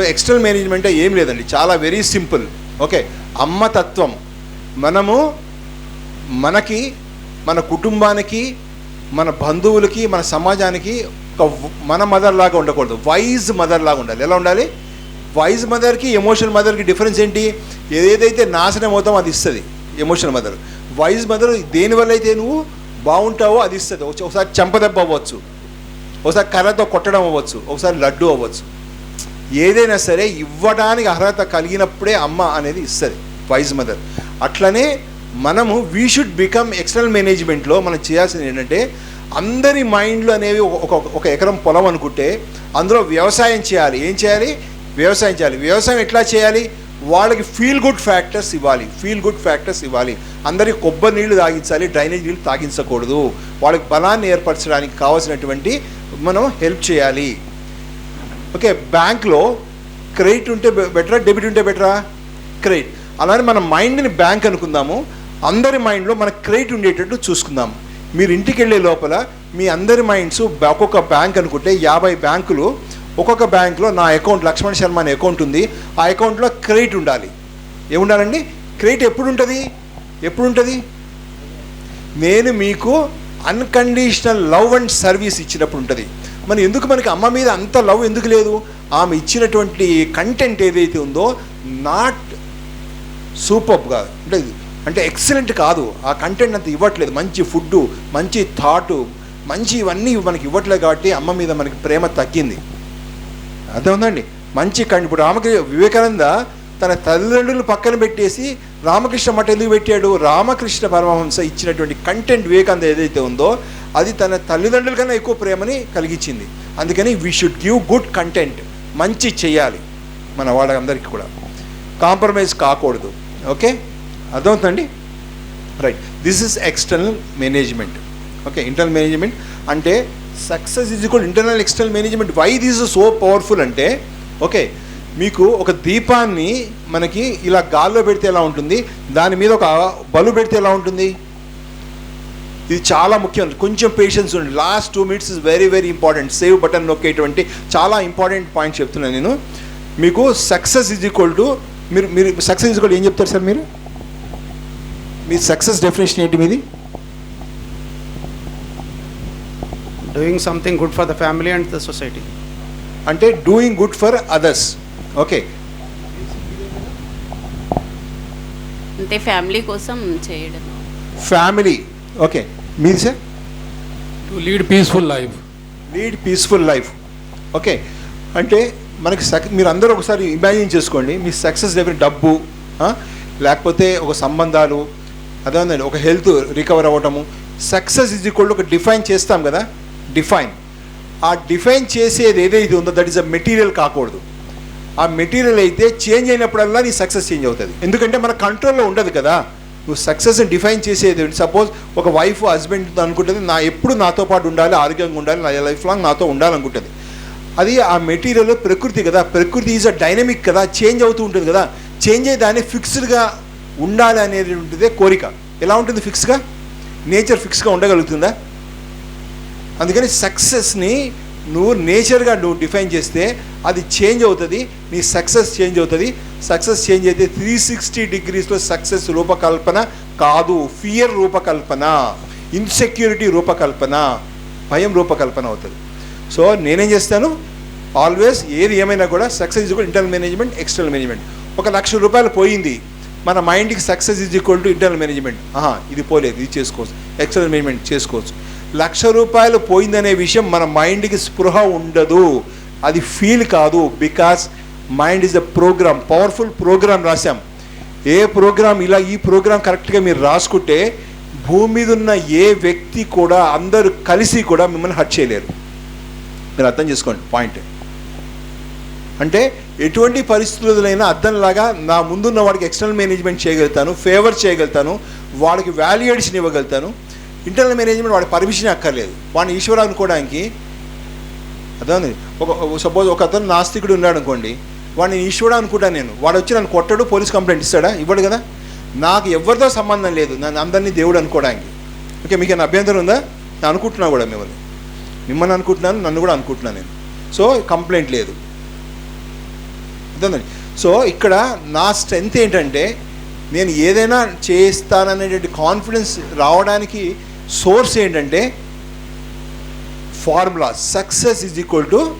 So external management ఏం లేదండి. చాలా వెరీ సింపుల్ ఓకే అమ్మ తత్వం. మనము మనకి మన కుటుంబానికి మన బంధువులకి మన సమాజానికి ఒక మన మదర్ లాగా ఉండకూడదు. వైజ్ మదర్ లాగా ఉండాలి. ఎలా ఉండాలి? వైజ్ మదర్కి ఎమోషనల్ మదర్కి డిఫరెన్స్ ఏంటి? ఏదైతే నాశనం అవుతామో అది ఇస్తుంది. ఎమోషనల్ మదర్ వైజ్ మదర్ దేనివల్ల అయితే నువ్వు బాగుంటావో అది ఇస్తుంది. ఒకసారి చెంపదెబ్బ అవ్వచ్చు. ఒకసారి కర్రతో కొట్టడం అవ్వచ్చు. ఒకసారి లడ్డు అవ్వచ్చు. ఏదైనా సరే ఇవ్వడానికి అర్హత కలిగినప్పుడే అమ్మ అనేది ఇస్తుంది వైజ్ మదర్ అట్లనే మనము వీ షుడ్ బికమ్ ఎక్స్టర్నల్ మేనేజ్మెంట్లో మనం చేయాల్సింది ఏంటంటే అందరి మైండ్లు అనేవి ఒక- ఒక ఎకరం పొలం అనుకుంటే అందులో వ్యవసాయం చేయాలి. ఏం చేయాలి? వ్యవసాయం చేయాలి. వ్యవసాయం ఎట్లా చేయాలి? వాళ్ళకి ఫీల్ గుడ్ ఫ్యాక్టర్స్ ఇవ్వాలి. ఫీల్ గుడ్ ఫ్యాక్టర్స్ ఇవ్వాలి. అందరికి కొబ్బరి నీళ్ళు తాగించాలి డ్రైనేజ్ నీళ్ళు తాగించకూడదు. వాళ్ళకి బలాన్ని ఏర్పరచడానికి కావాల్సినటువంటి మనం హెల్ప్ చేయాలి. ఓకే బ్యాంక్లో క్రెడిట్ ఉంటే బెటరా డెబిట్ ఉంటే బెటరా క్రెడిట్ అలానే మన మైండ్ని బ్యాంక్ అనుకుందాము. అందరి మైండ్లో మన క్రెడిట్ ఉండేటట్టు చూసుకుందాం మీరు ఇంటికి వెళ్ళే లోపల మీ అందరి మైండ్స్ ఒక్కొక్క బ్యాంక్ అనుకుంటే యాభై బ్యాంకులు ఒక్కొక్క బ్యాంకులో నా అకౌంట్ లక్ష్మణ్ శర్మ అనే అకౌంట్ ఉంది. ఆ అకౌంట్లో క్రెడిట్ ఉండాలి. ఏముండాలండి? క్రెడిట్ ఎప్పుడు ఉంటుంది ఎప్పుడు ఉంటుంది నేను మీకు అన్కండిషనల్ లవ్ అండ్ సర్వీస్ ఇచ్చినప్పుడు ఉంటుంది. మరి ఎందుకు మనకి అమ్మ మీద అంత లవ్ ఎందుకు లేదు? ఆమె ఇచ్చినటువంటి కంటెంట్ ఏదైతే ఉందో నాట్ సూపర్గా అంటే అంటే ఎక్సలెంట్ కాదు. ఆ కంటెంట్ అంత ఇవ్వట్లేదు. మంచి ఫుడ్ మంచి థాటు మంచి ఇవన్నీ మనకి ఇవ్వట్లేదు కాబట్టి అమ్మ మీద మనకి ప్రేమ తగ్గింది. అర్థమవుతుందండి మంచి కండి ఇప్పుడు రామకృష్ణ వివేకానంద తన తల్లిదండ్రులు పక్కన పెట్టేసి రామకృష్ణ మఠ ఎందుకు పెట్టాడు? రామకృష్ణ పరమహంస ఇచ్చినటువంటి కంటెంట్ వివేకానంద ఏదైతే ఉందో అది తన తల్లిదండ్రుల కన్నా ఎక్కువ ప్రేమని కలిగించింది. అందుకని we should give good content మంచి చేయాలి మన వాళ్ళందరికీ కూడా. కాంప్రమైజ్ కాకూడదు. ఓకే? అర్థమవుతుందండి? Right this is external management okay? Internal management అంటే success is equal internal external management why this so powerful అంటే ఓకే మీకు ఒక దీపాన్ని మనకి ఇలా గాల్లో పెడితే ఎలా ఉంటుంది? దాని మీద ఒక బలు పెడితే ఎలా ఉంటుంది? ఇది చాలా ముఖ్యం. కొంచెం పేషెన్స్ ఉండండి. Last two minutes is very very important save button నొక్కేటువంటి చాలా ఇంపార్టెంట్ పాయింట్ చెప్తున్నాను నేను. మీకు సక్సెస్ ఈజ్ ఈక్వల్ టు మీరు మీరు సక్సెస్ ఈజ్ ఈక్వల్ ఏం చెప్తారు సార్ మీరు? మీ సక్సెస్ డెఫినేషన్ ఏంటి మీది? Doing something good for the family and the society. అంటే doing good for others okay అంటే ఫ్యామిలీ కోసం చేయడం. ఫ్యామిలీ ఓకే మీది sir? To lead peaceful life. Lead peaceful life okay అంటే మనకి సక్ మీరు అందరూ ఒకసారి ఇమాజిన్ చేసుకోండి. మీ సక్సెస్ దగ్గర డబ్బు లేకపోతే ఒక సంబంధాలు అదేందండి ఒక హెల్త్ రికవర్ అవ్వటము. సక్సెస్ ఇజ్ ఈక్వల్ ఒక డిఫైన్ చేస్తాం కదా? డిఫైన్ ఆ డిఫైన్ చేసేది ఏదైతే ఉందో దట్ ఈస్ అ మెటీరియల్ కాకూడదు. ఆ మెటీరియల్ అయితే చేంజ్ అయినప్పుడల్లా నీ సక్సెస్ చేంజ్ అవుతుంది. ఎందుకంటే మన కంట్రోల్లో ఉండదు కదా? నువ్వు సక్సెస్ని డిఫైన్ చేసేది సపోజ్ ఒక వైఫ్ హస్బెండ్ అనుకుంటుంది నా ఎప్పుడు నాతో పాటు ఉండాలి ఆరోగ్యంగా ఉండాలి నా లైఫ్ లాంగ్ నాతో ఉండాలనుకుంటుంది. అది ఆ మెటీరియల్ ప్రకృతి కదా. ప్రకృతి ఈజ్ అ డైనమిక్ కదా. చేంజ్ అవుతూ ఉంటుంది కదా. చేంజ్ అయ్యేదాన్ని ఫిక్స్డ్గా ఉండాలి అనేది ఉంటుంది కోరిక. ఎలా ఉంటుంది ఫిక్స్గా నేచర్ ఫిక్స్గా ఉండగలుగుతుందా? అందుకని సక్సెస్ని నువ్వు నేచర్గా నువ్వు డిఫైన్ చేస్తే అది చేంజ్ అవుతుంది నీ సక్సెస్ చేంజ్ అవుతుంది. సక్సెస్ చేంజ్ అయితే త్రీ సిక్స్టీ డిగ్రీస్లో సక్సెస్ రూపకల్పన కాదు ఫియర్ రూపకల్పన ఇన్సెక్యూరిటీ రూపకల్పన భయం రూపకల్పన అవుతుంది. సో నేనేం చేస్తాను? ఆల్వేస్ ఏది ఏమైనా కూడా success is internal management external management ఒక లక్ష రూపాయలు పోయింది. మన మైండ్కి success is equal to internal management ఆహా ఇది పోలేదు ఇది చేసుకోవచ్చు. ఎక్స్టర్నల్ మేనేజ్మెంట్ చేసుకోవచ్చు. లక్ష రూపాయలు పోయిందనే విషయం మన మైండ్కి స్పృహ ఉండదు. అది ఫీల్ కాదు because mind is the program powerful program రాశాం. ఏ ప్రోగ్రామ్ ఇలా ఈ ప్రోగ్రామ్ కరెక్ట్గా మీరు రాసుకుంటే భూమి మీద ఉన్న ఏ వ్యక్తి కూడా అందరూ కలిసి కూడా మిమ్మల్ని హట్ చేయలేరు. మీరు అర్థం చేసుకోండి పాయింట్. అంటే ఎటువంటి పరిస్థితులైనా అర్థంలాగా నా ముందున్న వాడికి ఎక్స్టర్నల్ మేనేజ్మెంట్ చేయగలుగుతాను ఫేవర్ చేయగలుగుతాను వాడికి వాల్యుయేషన్ ఇవ్వగలుగుతాను ఇంటర్నల్ మేనేజ్మెంట్ వాడి పర్మిషన్ అక్కర్లేదు. వాడిని ఈశ్వర అనుకోవడానికి అర్థం ఒక సపోజ్ ఒక అతను నాస్తికుడు ఉన్నాడు అనుకోండి వాడిని ఈశ్వరుడు అనుకుంటాను నేను. వాడు వచ్చి నన్ను కొట్టడు పోలీస్ కంప్లైంట్ ఇస్తాడా? ఇవ్వడు కదా? నాకు ఎవరితో సంబంధం లేదు. నన్ను అందరినీ దేవుడు అనుకోవడానికి. ఓకే మీకు ఏమైనా అభ్యంతరం ఉందా? నేను అనుకుంటున్నా కూడా మిమ్మల్ని. మిమ్మల్ని అనుకుంటున్నాను నన్ను కూడా అనుకుంటున్నాను నేను. సో కంప్లైంట్ లేదు. అర్థండి సో ఇక్కడ నా స్ట్రెంగ్త్ ఏంటంటే నేను ఏదైనా చేస్తాననేటువంటి కాన్ఫిడెన్స్ రావడానికి సోర్స్ ఏంటంటే formula. Success is equal to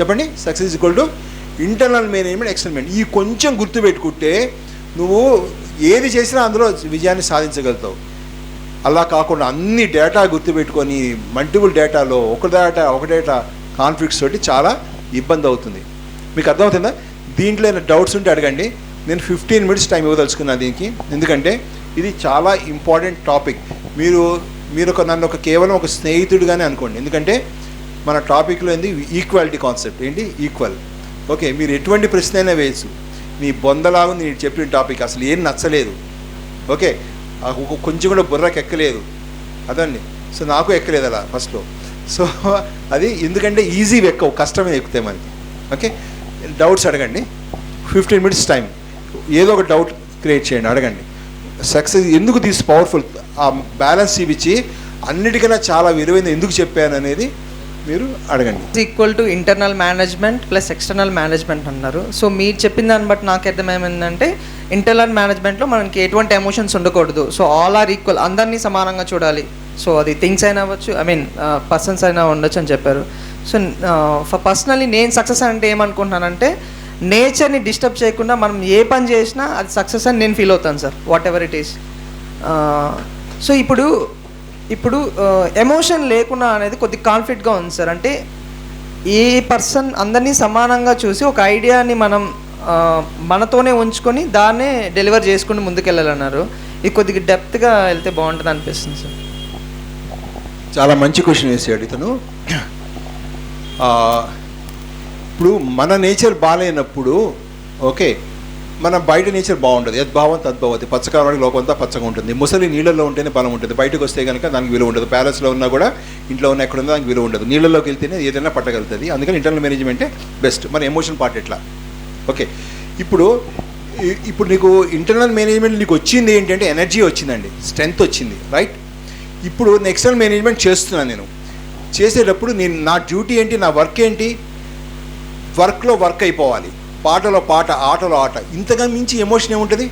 చెప్పండి? Success is equal to internal management external ఈ కొంచెం గుర్తుపెట్టుకుంటే నువ్వు ఏది చేసినా అందులో విజయాన్ని సాధించగలుగుతావు. అలా కాకుండా అన్ని డేటా గుర్తుపెట్టుకొని మల్టిపుల్ డేటాలో ఒక డేటా ఒక డేటా కాన్ఫ్లిక్ట్స్ తోటి చాలా ఇబ్బంది అవుతుంది. మీకు అర్థమవుతుందా? దీంట్లో ఏమైనా డౌట్స్ ఉంటే అడగండి. నేను ఫిఫ్టీన్ మినిట్స్ టైం ఇవ్వదలుచుకున్నాను దీనికి. ఎందుకంటే ఇది చాలా ఇంపార్టెంట్ టాపిక్. మీరు మీరు ఒక నన్ను ఒక కేవలం ఒక స్నేహితుడిగానే అనుకోండి. ఎందుకంటే మన టాపిక్లో ఏంది? Equality concept. ఏంటి? ఈక్వల్. ఓకే మీరు ఎటువంటి ప్రశ్న అయినా వేయచ్చు. నీ బొందలాగా నేను చెప్పిన టాపిక్ అసలు ఏం నచ్చలేదు. ఓకే కొంచెం కూడా బుర్రకు ఎక్కలేదు. అదండి. సో నాకు ఎక్కలేదు అలా ఫస్ట్లో సో అది ఎందుకంటే ఈజీ ఎక్కవు కష్టమే ఎక్కుతాయి మనకి ఓకే డౌట్స్ అడగండి. ఫిఫ్టీన్ మినిట్స్ టైం ఏదో ఒక డౌట్ క్రియేట్ చేయండి అడగండి. సక్సెస్ ఎందుకు తీసి పవర్ఫుల్ ఆ బ్యాలెన్స్ ఇవ్వించి అన్నిటికన్నా చాలా విలువైంది ఎందుకు చెప్పాను అనేది మీరు అడగండి. Equal to internal management plus external management అన్నారు. సో మీరు చెప్పిన దాన్ని బట్టి నాకు అర్థమేమైందంటే ఇంటర్నల్ మేనేజ్మెంట్లో మనకి ఎటువంటి ఎమోషన్స్ ఉండకూడదు. సో ఆల్ ఆర్ ఈక్వల్ అందరినీ సమానంగా చూడాలి. సో అది థింగ్స్ అయినా అవ్వచ్చు. ఐ మీన్ పర్సన్స్ అయినా ఉండొచ్చు అని చెప్పారు. సో ఫర్ పర్సనలీ నేను సక్సెస్ అంటే ఏమనుకుంటున్నానంటే నేచర్ని డిస్టర్బ్ చేయకుండా మనం ఏ పని చేసినా అది సక్సెస్ అని నేను ఫీల్ అవుతాను sir whatever it is so ఇప్పుడు ఇప్పుడు ఎమోషన్ లేకుండా అనేది కొద్ది కాన్ఫ్లిక్ట్గా ఉంది సార్ అంటే ఏ పర్సన్ అందరినీ సమానంగా చూసి ఒక ఐడియాని మనం మనతోనే ఉంచుకొని దాన్నే డెలివర్ చేసుకుని ముందుకెళ్ళాలన్నారు. ఇది కొద్దిగా డెప్త్గా వెళ్తే బాగుంటుంది అనిపిస్తుంది సార్ చాలా మంచి క్వశ్చన్ వేసాడు ఇతను. ఇప్పుడు మన నేచర్ బాగాలేనప్పుడు ఓకే మన బయట నేచర్ బాగుంటుంది యద్భావం తద్భవతి పచ్చకారానికి లోకంతా పచ్చగా ఉంటుంది. ముసలి నీళ్ళల్లో ఉంటేనే బలం ఉంటుంది. బయటకు వస్తే కనుక దానికి విలువ ఉండదు. ప్యాలెస్లో ఉన్నా కూడా ఇంట్లో ఉన్న ఎక్కడ ఉన్నా దానికి విలువ ఉండదు. నీళ్ళలోకి వెళ్తేనే ఏదైనా పట్టగలుగుతుంది. అందుకని ఇంటర్నల్ మేనేజ్మెంటే బెస్ట్ మన ఎమోషన్ పార్ట్ ఎట్లా? ఓకే ఇప్పుడు ఇప్పుడు నీకు ఇంటర్నల్ మేనేజ్మెంట్ నీకు వచ్చింది ఏంటంటే ఎనర్జీ వచ్చిందండి. స్ట్రెంగ్త్ వచ్చింది. రైట్ ఇప్పుడు ఎక్స్టర్నల్ మేనేజ్మెంట్ చేస్తున్నాను నేను. చేసేటప్పుడు నేను నా డ్యూటీ ఏంటి నా వర్క్ ఏంటి? వర్క్లో వర్క్ అయిపోవాలి. పాటలో పాట ఆటలో ఆట ఇంతగా మించి ఎమోషన్ ఏముంటుంది?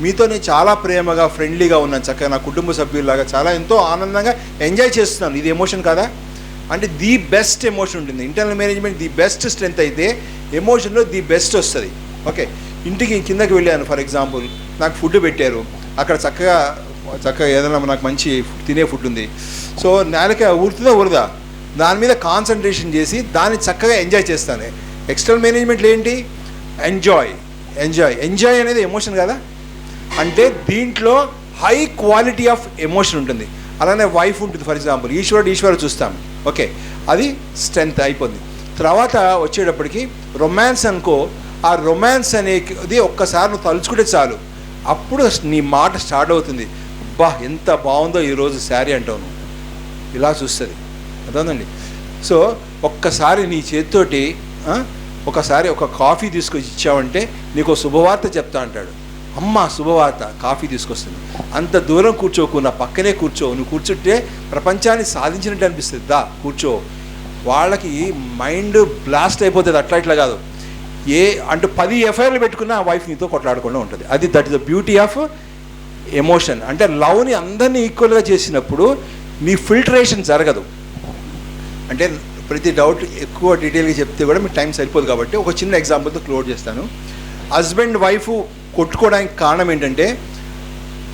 మీతో నేను చాలా ప్రేమగా ఫ్రెండ్లీగా ఉన్నాను చక్కగా నా కుటుంబ సభ్యుల్లాగా చాలా ఎంతో ఆనందంగా ఎంజాయ్ చేస్తున్నాను. ఇది ఎమోషన్ కదా? అంటే ది బెస్ట్ ఎమోషన్ ఉంటుంది. Internal management the best strength అయితే ఎమోషన్లో ది బెస్ట్ వస్తుంది. ఓకే. ఇంటికి కిందకి వెళ్ళాను ఫర్ ఎగ్జాంపుల్. నాకు ఫుడ్ పెట్టారు. అక్కడ చక్కగా చక్కగా ఏదైనా నాకు మంచి తినే ఫుడ్ ఉంది. సో నేలకి ఊరుతుందా ఊరదా? దాని మీద కాన్సన్ట్రేషన్ చేసి దాన్ని చక్కగా ఎంజాయ్ చేస్తాను. ఎక్స్టర్నల్ మేనేజ్మెంట్లో ఏంటి? ఎంజాయ్ ఎంజాయ్ ఎంజాయ్ అనేది ఎమోషన్ కదా? అంటే దీంట్లో హై క్వాలిటీ ఆఫ్ ఎమోషన్ ఉంటుంది. అలానే వైఫ్ ఉంటుంది ఫర్ ఎగ్జాంపుల్ ఈశ్వరుడు ఈశ్వరుడు చూస్తాం. ఓకే అది స్ట్రెంగ్త్ అయిపోయింది తర్వాత వచ్చేటప్పటికి రొమాన్స్ అనుకో ఆ రొమాన్స్ అనేది ఒక్కసారి నువ్వు తలుచుకుంటే చాలు. అప్పుడు నీ మాట స్టార్ట్ అవుతుంది. బా ఎంత బాగుందో ఈరోజు శారీ అంటావు నువ్వు. ఇలా చూస్తుంది. అర్థమండి సో ఒక్కసారి నీ చేతితోటి ఒకసారి ఒక కాఫీ తీసుకొచ్చి ఇచ్చావంటే నీకు ఒక శుభవార్త చెప్తా అంటాడు. అమ్మ శుభవార్త కాఫీ తీసుకొస్తుంది. అంత దూరం కూర్చోకు నా పక్కనే కూర్చో. నువ్వు కూర్చుంటే ప్రపంచాన్ని సాధించినట్టు అనిపిస్తుంది. దా కూర్చో. వాళ్ళకి మైండ్ బ్లాస్ట్ అయిపోతుంది. అట్లా ఇట్లా కాదు. ఏ అంటే పది ఎఫ్ఐఆర్లు పెట్టుకున్న ఆ వైఫ్ నీతో కొట్లాడకుండా ఉంటుంది. అది that is the beauty of emotion అంటే లవ్ని అందరినీ ఈక్వల్గా చేసినప్పుడు నీ ఫిల్టరేషన్ జరగదు. అంటే ప్రతి డౌట్ ఎక్కువ డీటెయిల్గా చెప్తే కూడా మీకు టైం సరిపోదు కాబట్టి ఒక చిన్న ఎగ్జాంపుల్తో క్లోజ్ చేస్తాను. హస్బెండ్ వైఫ్ కొట్టుకోవడానికి కారణం ఏంటంటే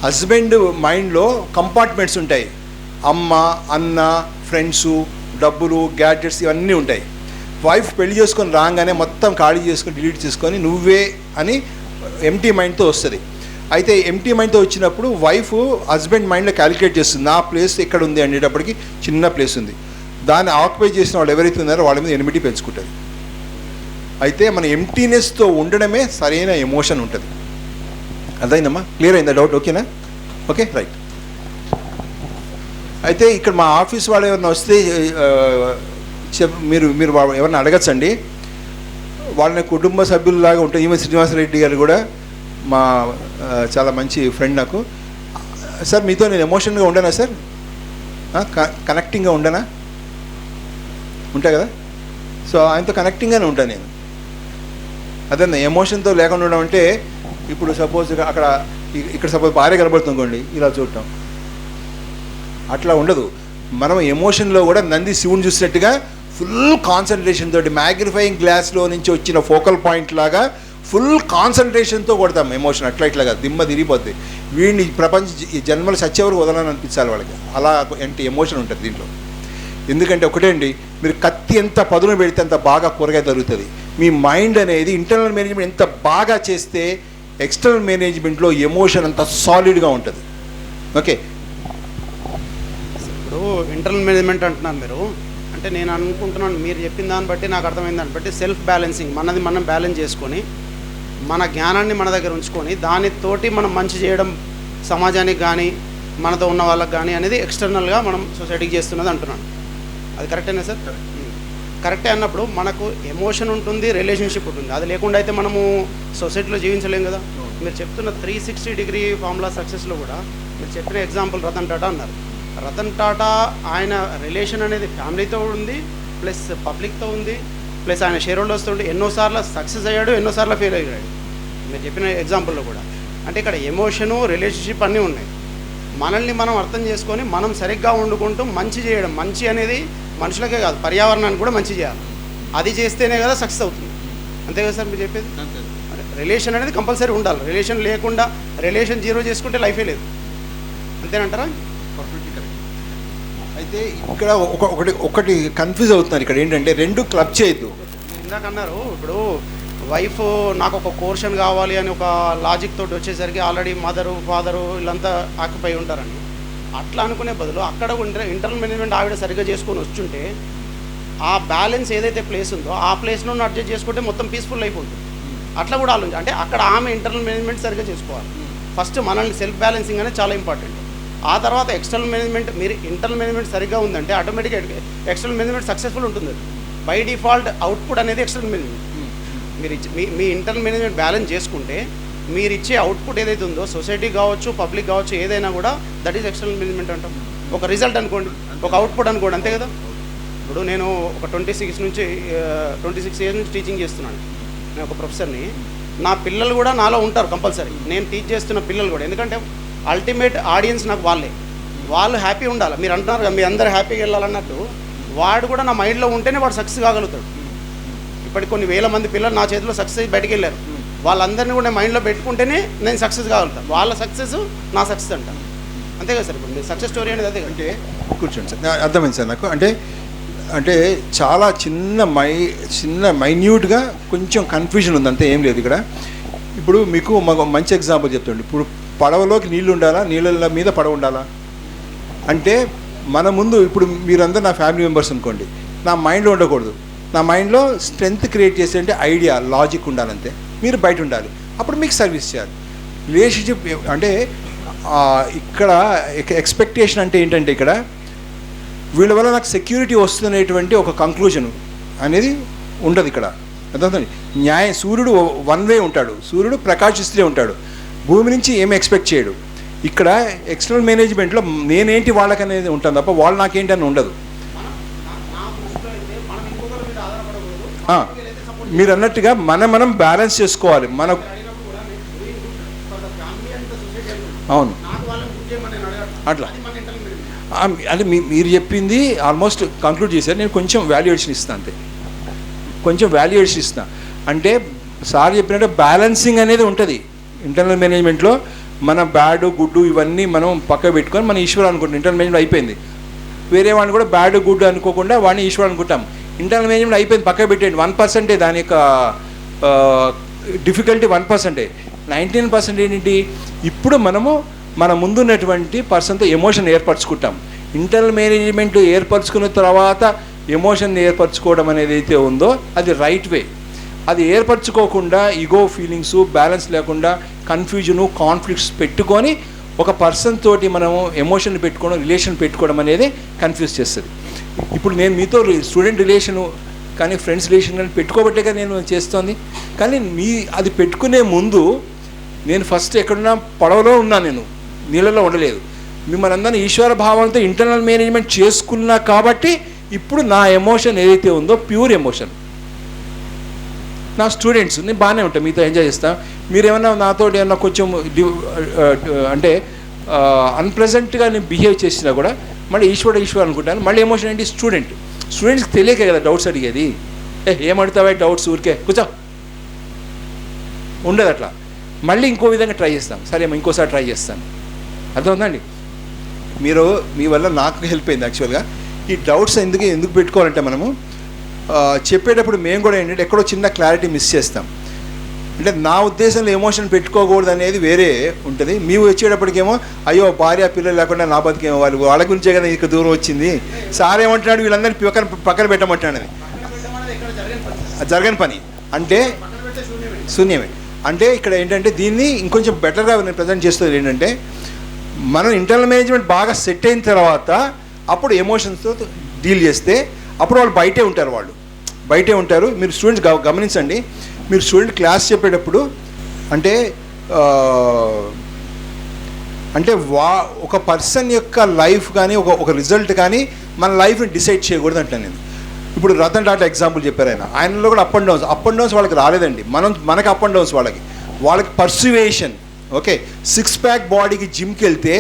హస్బెండ్ మైండ్లో కంపార్ట్మెంట్స్ ఉంటాయి. అమ్మ అన్న ఫ్రెండ్స్ డబ్బులు గ్యాడ్జెట్స్ ఇవన్నీ ఉంటాయి. వైఫ్ పెళ్ళి చేసుకొని రాగానే మొత్తం ఖాళీ చేసుకొని డిలీట్ చేసుకొని నువ్వే అని ఎంటీ మైండ్తో వస్తుంది. అయితే ఎంటీ మైండ్తో వచ్చినప్పుడు వైఫ్ హస్బెండ్ మైండ్లో క్యాలిక్యులేట్ చేస్తుంది నా ప్లేస్ ఎక్కడ ఉంది? అనేటప్పటికి చిన్న ప్లేస్ ఉంది. దాన్ని ఆక్యుపై చేసిన వాళ్ళు ఎవరైతే ఉన్నారో వాళ్ళ మీద ఎనిమిటీ పెంచుకుంటుంది. అయితే మన ఎంటీనెస్తో ఉండడమే సరైన ఎమోషన్ ఉంటుంది. అర్థమైందమ్మా? క్లియర్ అయిందా డౌట్ ఓకేనా ఓకే రైట్ అయితే ఇక్కడ మా ఆఫీస్ వాళ్ళు ఎవరైనా వస్తే చెప్ మీరు మీరు వా- ఎవరిని అడగచ్చండి? వాళ్ళని కుటుంబ సభ్యుల్లాగా ఉంటుంది. ఈమె శ్రీనివాసరెడ్డి గారు కూడా మా చాలా మంచి ఫ్రెండ్ నాకు. సార్ మీతో నేను ఎమోషన్గా ఉండనా సార్? కనెక్టింగ్గా ఉండనా? ఉంటాయి కదా? సో ఆయనతో కనెక్టింగ్గానే ఉంటాను నేను. అదే ఎమోషన్తో లేకుండా ఉండడం అంటే ఇప్పుడు సపోజ్ అక్కడ ఇక్కడ సపోజ్ భార్య కనబడుతుంది అనుకోండి ఇలా చూడటం. అట్లా ఉండదు. మనం ఎమోషన్లో కూడా నంది శివుని చూసినట్టుగా ఫుల్ కాన్సన్ట్రేషన్ తోటి మ్యాగ్నిఫైయింగ్ గ్లాస్లో నుంచి వచ్చిన ఫోకల్ పాయింట్ లాగా ఫుల్ కాన్సన్ట్రేషన్తో కొడతాం ఎమోషన్ అట్లా ఇట్లాగా దిమ్మ తిరిగిపోద్ది. వీడిని ప్రపంచ జన్మలు సత్యవరకు వదలని అనిపించాలి వాళ్ళకి. అలా అంటే ఎమోషన్ ఉంటుంది దీంట్లో. ఎందుకంటే ఒకటే అండి మీరు కత్తి ఎంత పదును పెడితే అంత బాగా కూరగాయ దొరుకుతుంది. మీ మైండ్ అనేది ఇంటర్నల్ మేనేజ్మెంట్ ఎంత బాగా చేస్తే ఎక్స్టర్నల్ మేనేజ్మెంట్లో ఎమోషన్ అంత సాలిడ్గా ఉంటుంది. ఓకే? ఇప్పుడు ఇంటర్నల్ మేనేజ్మెంట్ అంటున్నారు మీరు. అంటే నేను అనుకుంటున్నాను మీరు చెప్పిన దాన్ని బట్టి నాకు అర్థమైంది దాన్ని బట్టి సెల్ఫ్ బ్యాలెన్సింగ్ మనది మనం బ్యాలెన్స్ చేసుకొని మన జ్ఞానాన్ని మన దగ్గర ఉంచుకొని దానితోటి మనం మంచి చేయడం సమాజానికి కానీ మనతో ఉన్న వాళ్ళకి కానీ అనేది ఎక్స్టర్నల్గా మనం సొసైటీకి చేస్తున్నది అంటున్నాను. అది కరెక్టేనా సార్? Hmm. కరెక్టే అన్నప్పుడు మనకు ఎమోషన్ ఉంటుంది రిలేషన్షిప్ ఉంటుంది. అది లేకుండా అయితే మనము సొసైటీలో జీవించలేం కదా. మీరు చెప్తున్న త్రీ సిక్స్టీ డిగ్రీ ఫార్ములా సక్సెస్లో కూడా మీరు చెప్పిన ఎగ్జాంపుల్ రతన్ టాటా అన్నారు. రతన్ టాటా ఆయన రిలేషన్ అనేది ఫ్యామిలీతో ఉంది ప్లస్ పబ్లిక్తో ఉంది ప్లస్ ఆయన షేర్ హోల్డర్స్తో ఉండి ఎన్నోసార్లు సక్సెస్ అయ్యాడు ఎన్నోసార్లు ఫెయిల్ అయ్యాడు. మీరు చెప్పిన ఎగ్జాంపుల్లో కూడా. అంటే ఇక్కడ ఎమోషను రిలేషన్షిప్ అన్నీ ఉన్నాయి. మనల్ని మనం అర్థం చేసుకొని మనం సరిగ్గా వండుకుంటూ మంచి చేయడం మంచి అనేది మనుషులకే కాదు పర్యావరణానికి కూడా మంచి చేయాలి. అది చేస్తేనే కదా సక్సెస్ అవుతుంది. అంతే కదా సార్ మీరు చెప్పేది? రిలేషన్ అనేది కంపల్సరీ ఉండాలి. రిలేషన్ లేకుండా రిలేషన్ జీరో చేసుకుంటే లైఫే లేదు. అంతేనంటారా? అయితే ఇక్కడ ఒక ఒకటి ఒకటి కన్ఫ్యూజ్ అవుతున్నారు ఇక్కడ. ఏంటంటే రెండు క్లబ్ చేయొద్దు. ఇందాక అన్నారు ఇప్పుడు వైఫ్ నాకు ఒక పోర్షన్ కావాలి అని ఒక లాజిక్ తోటి వచ్చేసరికి ఆల్రెడీ మదరు ఫాదరు వీళ్ళంతా ఆక్యుపై ఉంటారని అట్లా అనుకునే బదులు అక్కడ ఉంటే ఇంటర్నల్ మేనేజ్మెంట్ ఆవిడ సరిగ్గా చేసుకొని వచ్చుంటే ఆ బ్యాలెన్స్ ఏదైతే ప్లేస్ ఉందో ఆ ప్లేస్లో అడ్జస్ట్ చేసుకుంటే మొత్తం పీస్ఫుల్ అయిపోతుంది అట్లా కూడా ఆలోచించి అంటే అక్కడ ఆమె ఇంటర్నల్ మేనేజ్మెంట్ సరిగ్గా చేసుకోవాలి. ఫస్ట్ మనల్ని సెల్ఫ్ బ్యాలెన్సింగ్ అనేది చాలా ఇంపార్టెంట్ ఆ తర్వాత ఎక్స్టర్నల్ మేనేజ్మెంట్ మీరు ఇంటర్నల్ మేనేజ్మెంట్ సరిగ్గా ఉందంటే ఆటోమేటిక్గా ఎక్స్టర్నల్ మేనేజ్మెంట్ సక్సెస్ఫుల్ ఉంటుంది. బై డిఫాల్ట్ అవుట్పుట్ అనేది ఎక్స్టర్నల్ మేనేజ్మెంట్ మీరు ఇచ్చే మీ మీ ఇంటర్నల్ మేనేజ్మెంట్ బ్యాలెన్స్ చేసుకుంటే మీరు ఇచ్చే అవుట్పుట్ ఏదైతే ఉందో సొసైటీ కావచ్చు పబ్లిక్ కావచ్చు ఏదైనా కూడా దట్ ఈస్ ఎక్స్టర్నల్ మేనేజ్మెంట్ అంటాం. ఒక రిజల్ట్ అనుకోండి ఒక అవుట్పుట్ అనుకోండి అంతే కదా? ఇప్పుడు నేను ఒక ట్వంటీ సిక్స్ నుంచి ట్వంటీ సిక్స్ ఇయర్స్ నుంచి టీచింగ్ చేస్తున్నాను. నేను ఒక ప్రొఫెసర్ని నా పిల్లలు కూడా నాలో ఉంటారు కంపల్సరీ నేను టీచ్ చేస్తున్న పిల్లలు కూడా. ఎందుకంటే అల్టిమేట్ ఆడియన్స్ నాకు వాళ్ళే. వాళ్ళు హ్యాపీ ఉండాలి. మీరు అంటున్నారు మీ అందరు హ్యాపీగా వెళ్ళాలన్నట్టు. వాడు కూడా నా మైండ్లో ఉంటేనే వాడు సక్సెస్ కాగలుగుతాడు. ఇప్పటికి కొన్ని వేల మంది పిల్లలు నా చేతిలో సక్సెస్ అయ్యి బయటికి వెళ్ళారు. వాళ్ళందరినీ కూడా నేను మైండ్లో పెట్టుకుంటేనే నేను సక్సెస్ కాగలుగుతాను వాళ్ళ సక్సెస్ నా సక్సెస్ అంట. అంతే కదా సార్ ఇప్పుడు? సక్సెస్ స్టోరీ అనేది అదే అంటే కూర్చోండి సార్. అర్థమైంది సార్ నాకు. అంటే అంటే చాలా చిన్న మై చిన్న మైన్యూట్గా కొంచెం కన్ఫ్యూజన్ ఉంది. అంతే ఏం లేదు ఇక్కడ. ఇప్పుడు మీకు మాకు మంచి ఎగ్జాంపుల్ చెప్తాండి. ఇప్పుడు పడవలోకి నీళ్ళు ఉండాలా? నీళ్ళ మీద పడవ ఉండాలా? అంటే మన ముందు ఇప్పుడు మీరందరూ నా ఫ్యామిలీ మెంబర్స్ అనుకోండి. నా మైండ్లో ఉండకూడదు. నా మైండ్లో స్ట్రెంగ్త్ క్రియేట్ చేసే అంటే ఐడియా లాజిక్ ఉండాలంతే. మీరు బయట ఉండాలి. అప్పుడు మీకు సర్వీస్ చేయాలి. రిలేషన్షిప్ అంటే ఇక్కడ ఎక్స్పెక్టేషన్ అంటే ఏంటంటే ఇక్కడ వీళ్ళ వల్ల నాకు సెక్యూరిటీ వస్తుందనేటువంటి ఒక కంక్లూజన్ అనేది ఉండదు ఇక్కడ. అర్థమవుతుంది? న్యాయ సూర్యుడు వన్ వే ఉంటాడు. సూర్యుడు ప్రకాశిస్తూనే ఉంటాడు. భూమి నుంచి ఏమి ఎక్స్పెక్ట్ చేయడు. ఇక్కడ ఎక్స్టర్నల్ మేనేజ్మెంట్లో నేనేంటి వాళ్ళకనేది ఉంటుంది తప్ప వాళ్ళు నాకేంటి అని ఉండదు ఆ, మీరు అన్నట్టుగా మనం మనం బ్యాలెన్స్ చేసుకోవాలి. మన అవును. అట్లా. అంటే మీ మీరు చెప్పింది ఆల్మోస్ట్ కంక్లూడ్ చేశారు. నేను కొంచెం వాల్యుయేషన్ ఇస్తాను అంతే. కొంచెం వాల్యుయేషన్ ఇస్తాను అంటే సార్ చెప్పినట్టు బ్యాలెన్సింగ్ అనేది ఉంటుంది. ఇంటర్నల్ మేనేజ్మెంట్లో మన బ్యాడ్ గుడ్ ఇవన్నీ మనం పక్క పెట్టుకొని మన ఈశ్వర్ అనుకుంటాం. ఇంటర్నల్ మేనేజ్మెంట్ అయిపోయింది. వేరే వాడిని కూడా బ్యాడ్ గుడ్ అనుకోకుండా వాడిని ఈశ్వర్ అనుకుంటాం. ఇంటర్నల్ మేనేజ్మెంట్ అయిపోయింది పక్క పెట్టేయండి. వన్ పర్సెంటే దాని యొక్క డిఫికల్టీ వన్ పర్సెంటే నైన్టీన్ పర్సెంట్ ఏంటి? ఇప్పుడు మనము మన ముందున్నటువంటి పర్సన్తో ఎమోషన్ ఏర్పరచుకుంటాం. ఇంటర్నల్ మేనేజ్మెంట్ ఏర్పరచుకున్న తర్వాత ఎమోషన్ ఏర్పరచుకోవడం అనేది అయితే ఉందో అది రైట్ వే అది ఏర్పరచుకోకుండా ఈగో ఫీలింగ్స్ బ్యాలెన్స్ లేకుండా కన్ఫ్యూజను కాన్ఫ్లిక్ట్స్ పెట్టుకొని ఒక పర్సన్ తోటి మనము ఎమోషన్ పెట్టుకోవడం రిలేషన్ పెట్టుకోవడం అనేది కన్ఫ్యూజ్ చేస్తుంది. ఇప్పుడు నేను మీతో స్టూడెంట్ రిలేషను కానీ ఫ్రెండ్స్ రిలేషన్ కానీ పెట్టుకోబట్టే కదా నేను చేస్తోంది. కానీ మీ అది పెట్టుకునే ముందు నేను ఫస్ట్ ఎక్కడున్నా పడవలో ఉన్నాను నేను నీళ్ళలో ఉండలేదు. మిమ్మల్ని అందరినీ ఈశ్వర భావంతో ఇంటర్నల్ మేనేజ్మెంట్ చేసుకున్నా కాబట్టి ఇప్పుడు నా ఎమోషన్ ఏదైతే ఉందో ప్యూర్ ఎమోషన్ నా స్టూడెంట్స్ నేను బాగానే ఉంటాను మీతో ఎంజాయ్ చేస్తాను మీరేమన్నా నాతో ఏమన్నా కొంచెం అంటే అన్ప్రజెంట్గా నేను బిహేవ్ చేసినా కూడా మళ్ళీ ఈశ్వరుడు ఈశ్వర్ అనుకుంటాను. మళ్ళీ ఎమోషన్ ఏంటి? స్టూడెంట్ స్టూడెంట్స్కి తెలియకే కదా డౌట్స్ అడిగేది. ఏ ఏమడుతావా డౌట్స్ ఊరికే? కూర్చో. ఉండదు అట్లా. మళ్ళీ ఇంకో విధంగా ట్రై చేస్తాం. సరే ఇంకోసారి ట్రై చేస్తాను. అర్థమవుతుందండి? మీరు మీ వల్ల నాకు హెల్ప్ అయింది యాక్చువల్గా ఈ డౌట్స్ ఎందుకు ఎందుకు పెట్టుకోవాలంటే మనము చెప్పేటప్పుడు మేము కూడా ఏంటంటే ఎక్కడో చిన్న క్లారిటీ మిస్ చేస్తాం. అంటే నా ఉద్దేశంలో ఎమోషన్ పెట్టుకోకూడదు అనేది వేరే ఉంటుంది. మేము వచ్చేటప్పటికేమో అయ్యో భార్య పిల్లలు లేకుండా నా బతికేమో వాళ్ళు. వాళ్ళ గురించే కదా ఇక దూరం వచ్చింది. సార్ ఏమంటున్నాడు? వీళ్ళందరినీ పక్కన పక్కన పెట్టమంటున్నాడు. అది జరగని పని. అంటే శూన్యమే. అంటే ఇక్కడ ఏంటంటే దీన్ని ఇంకొంచెం బెటర్గా నేను ప్రజెంట్ చేస్తుంది ఏంటంటే మనం ఇంటర్నల్ మేనేజ్మెంట్ బాగా సెట్ అయిన తర్వాత అప్పుడు ఎమోషన్స్తో డీల్ చేస్తే అప్పుడు వాళ్ళు బయటే ఉంటారు వాళ్ళు. బయటే ఉంటారు. మీరు స్టూడెంట్స్ గ- గమనించండి. మీరు స్టూడెంట్ క్లాస్ చెప్పేటప్పుడు అంటే అంటే వా ఒక పర్సన్ యొక్క లైఫ్ కానీ ఒక ఒక రిజల్ట్ కానీ మన లైఫ్ని డిసైడ్ చేయకూడదు అంటాను నేను. ఇప్పుడు రతన్ టాటా ఎగ్జాంపుల్ చెప్పారు ఆయన. ఆయనలో కూడా up and downs up and downs వాళ్ళకి రాలేదండి. మనం మనకి అప్ అండ్ డౌన్స్ వాళ్ళకి. వాళ్ళకి పర్సువేషన్ ఓకే సిక్స్ ప్యాక్ బాడీకి జిమ్కి వెళ్తే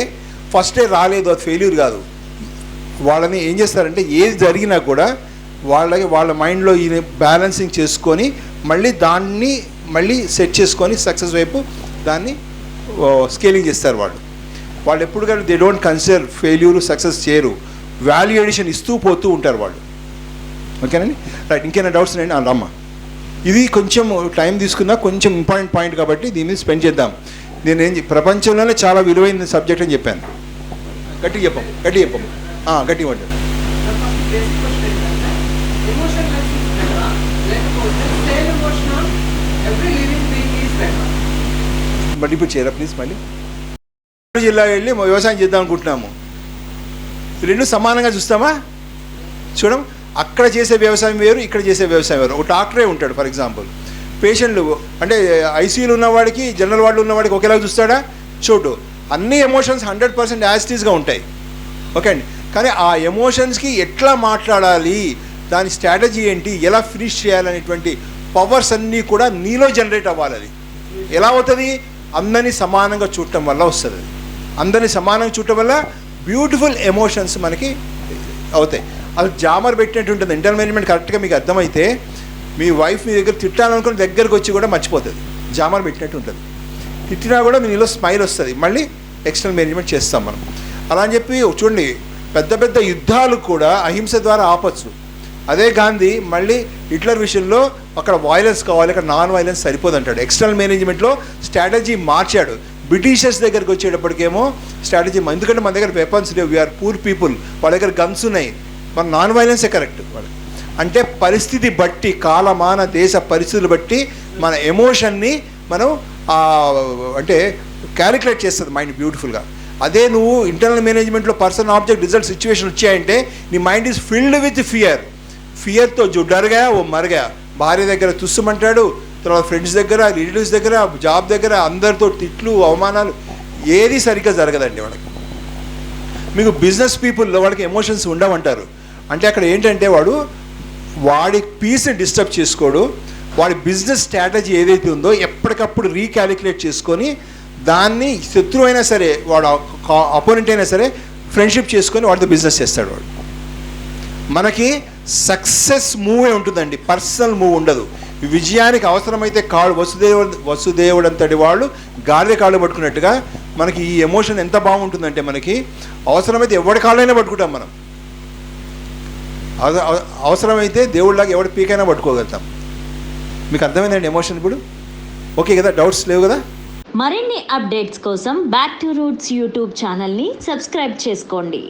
ఫస్టే రాలేదు అది ఫెయిల్యూర్ కాదు. వాళ్ళని ఏం చేస్తారంటే ఏది జరిగినా కూడా వాళ్ళకి వాళ్ళ మైండ్లో ఈ బ్యాలెన్సింగ్ చేసుకొని మళ్ళీ దాన్ని మళ్ళీ సెట్ చేసుకొని సక్సెస్ వైపు దాన్ని స్కేలింగ్ చేస్తారు వాళ్ళు. వాళ్ళు ఎప్పుడు కానీ they don't consider failure success చేయరు. వాల్యూ ఎడిషన్ ఇస్తూ పోతూ ఉంటారు వాళ్ళు. ఓకేనండి రైట్ ఇంకేమైనా డౌట్స్ ఉన్నాయండి ఆ, రమ్మ. ఇది కొంచెం టైం తీసుకున్నా కొంచెం ఇంపార్టెంట్ పాయింట్ కాబట్టి దీన్ని స్పెండ్ చేద్దాం. నేను ఏం ప్రపంచంలోనే చాలా విలువైన సబ్జెక్ట్ అని చెప్పాను. గట్టి చెప్పం గట్టి చెప్పం. గట్టి ఇవ్వండి మళ్ళీ చేయరా ప్లీజ్ మళ్ళీ? జిల్లా వెళ్ళి వ్యవసాయం చేద్దాం అనుకుంటున్నాము. రెండు సమానంగా చూస్తామా? చూడం. అక్కడ చేసే వ్యవసాయం వేరు ఇక్కడ చేసే వ్యవసాయం వేరు. ఒక డాక్టరే ఉంటాడు ఫర్ ఎగ్జాంపుల్. పేషెంట్లు అంటే ఐసీయూలో ఉన్నవాడికి జనరల్ వార్డులో ఉన్నవాడికి ఒకేలా చూస్తాడా? చూడు. అన్ని ఎమోషన్స్ హండ్రెడ్ పర్సెంట్ యాజిటీస్గా ఉంటాయి. ఓకే అండి? కానీ ఆ ఎమోషన్స్కి ఎట్లా మాట్లాడాలి? దాని స్ట్రాటజీ ఏంటి? ఎలా ఫినిష్ చేయాలనేటువంటి పవర్స్ అన్నీ కూడా నీలో జనరేట్ అవ్వాలి అది ఎలా అవుతుంది? అందరినీ సమానంగా చూడటం వల్ల వస్తుంది. అది అందరినీ సమానంగా చూడటం వల్ల బ్యూటిఫుల్ ఎమోషన్స్ మనకి అవుతాయి. అది జామర్ పెట్టినట్టు ఉంటుంది. ఇంటర్ మేనేజ్మెంట్ కరెక్ట్గా మీకు అర్థమైతే మీ వైఫ్ మీ దగ్గర తిట్టాలనుకుని దగ్గరకు వచ్చి కూడా మర్చిపోతుంది. జామర్ పెట్టినట్టు ఉంటుంది. తిట్టినా కూడా మీ నీలో స్మైల్ వస్తుంది. మళ్ళీ ఎక్స్టర్నల్ మేనేజ్మెంట్ చేస్తాం మనం. అలా అని చెప్పి చూడండి పెద్ద పెద్ద యుద్ధాలు కూడా అహింస ద్వారా ఆపచ్చు. అదే గాంధీ మళ్ళీ హిట్లర్ విషయంలో అక్కడ వాయిలెన్స్ కావాలి అక్కడ నాన్ వైలెన్స్ సరిపోదు అంటాడు ఎక్స్టర్నల్ మేనేజ్మెంట్లో స్ట్రాటజీ మార్చాడు. బ్రిటిషర్స్ దగ్గరికి వచ్చేటప్పటికేమో స్ట్రాటజీ ఎందుకంటే మన దగ్గర వెపన్స్ లేవు. వీఆర్ పూర్ పీపుల్ వాళ్ళ దగ్గర గన్స్ ఉన్నాయి. మన నాన్ వైలెన్సే కరెక్ట్ వాళ్ళకి అంటే పరిస్థితి బట్టి కాలమాన దేశ పరిస్థితులు బట్టి మన ఎమోషన్ని మనం అంటే క్యాలిక్యులేట్ చేస్తుంది మైండ్ బ్యూటిఫుల్గా అదే నువ్వు ఇంటర్నల్ మేనేజ్మెంట్లో పర్సన్ ఆబ్జెక్ట్ రిజల్ట్ సిచ్యువేషన్ వచ్చాయంటే నీ mind is filled with fear ఫియర్తో జో ఓ మరగా భార్య దగ్గర తుస్సుమంటాడు తర్వాత ఫ్రెండ్స్ దగ్గర రిలేటివ్స్ దగ్గర జాబ్ దగ్గర అందరితో తిట్లు అవమానాలు ఏది సరిగ్గా జరగదండి వాళ్ళకి. మీకు బిజినెస్ పీపుల్లో వాళ్ళకి ఎమోషన్స్ ఉండవంటారు. అంటే అక్కడ ఏంటంటే వాడు వాడి పీస్ని డిస్టర్బ్ చేసుకోడు వాడి బిజినెస్ స్ట్రాటజీ ఏదైతే ఉందో ఎప్పటికప్పుడు రీక్యాలిక్యులేట్ చేసుకొని దాన్ని శత్రువు అయినా సరే వాడు అపోనెంట్ అయినా సరే ఫ్రెండ్షిప్ చేసుకొని వాడితో బిజినెస్ చేస్తాడు వాడు. మనకి సక్సెస్ మూవే ఉంటుందండి. పర్సనల్ మూవ్ ఉండదు. విజయానికి అవసరమైతే కాళ్ళు వసుదేవుడు వసుదేవుడు అంతటి వాళ్ళు గాలి కాళ్ళు పట్టుకున్నట్టుగా మనకి ఈ ఎమోషన్ ఎంత బాగుంటుందంటే మనకి అవసరమైతే ఎవరి కాళ్ళైనా పట్టుకుంటాం మనం. అవ- అవసరమైతే దేవుడిలాగా ఎవరి పీకైనా పట్టుకోగలుగుతాం. మీకు అర్థమైందండి ఎమోషన్ ఇప్పుడు? ఓకే కదా డౌట్స్ లేవు కదా? మరిన్ని అప్డేట్స్ కోసం బ్యాక్ టు రూట్స్ యూట్యూబ్ ఛానల్ని సబ్స్క్రైబ్ చేసుకోండి.